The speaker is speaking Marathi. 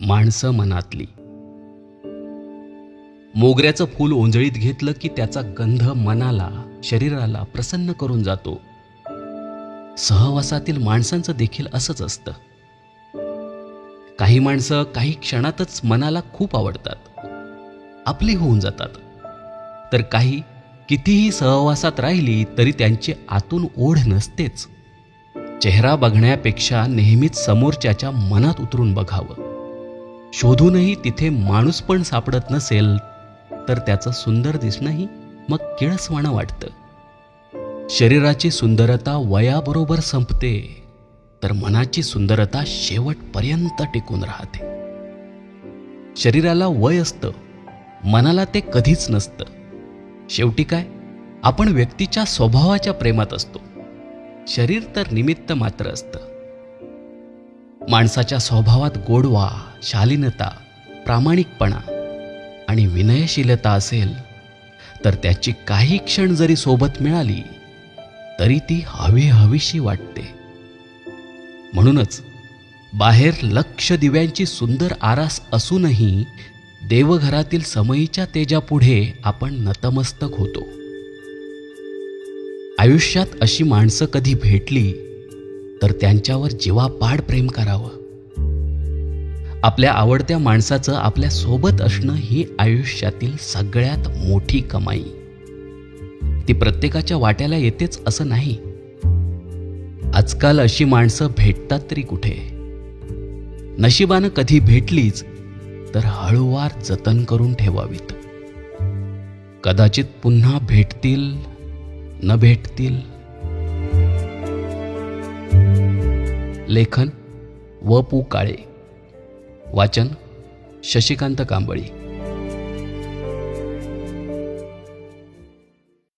माणसं मनातली. मोगऱ्याचं फूल ओंजळीत घेतलं की त्याचा गंध मनाला शरीराला प्रसन्न करून जातो. सहवासातील माणसांचं देखील असंच असतं. काही माणसं काही क्षणातच मनाला खूप आवडतात. आपली होऊन जातात. तर काही कितीही सहवासात राहिली तरी त्यांची आतून ओढ नसतेच. चेहरा बघण्यापेक्षा नेहमीच समोरच्याच्या मनात उतरून बघावं. शोधूनही तिथे माणूस पण सापडत नसेल तर त्याचं सुंदर दिसणंही मग किळसवाणं वाटतं. शरीराची सुंदरता वयाबरोबर संपते तर मनाची सुंदरता शेवटपर्यंत टिकून राहते. शरीराला वय असतं मनाला ते कधीच नसतं. शेवटी काय? आपण व्यक्तीच्या स्वभावाच्या प्रेमात असतो. शरीर तर निमित्त मात्र असतं. माणसाच्या स्वभावात गोडवा शालीनता प्रामाणिकपणा आणि विनयशीलता असेल तर त्याची काही क्षण जरी सोबत मिळाली तरी ती हवी हवीशी वाटते. म्हणूनच बाहेर लक्ष दिव्यांची सुंदर आरास असूनही देवघरातील समयीच्या तेजापुढे आपण नतमस्तक होतो. आयुष्यात अशी माणसं कधी भेटली तर त्यांच्यावर जीवापाड प्रेम करावं. आपल्या आवडत्या माणसाचं आपल्यासोबत असणं ही आयुष्यातील सगळ्यात मोठी कमाई. ती प्रत्येकाच्या वाट्याला येतेच असं नाही. आजकाल अशी माणसं भेटतात तरी कुठे? नशिबानं कधी भेटलीच तर हळूवार जतन करून ठेवावीत. कदाचित पुन्हा भेटतील न भेटतील लेखन व पू काळे. वाचन शशिकांत कांबळी.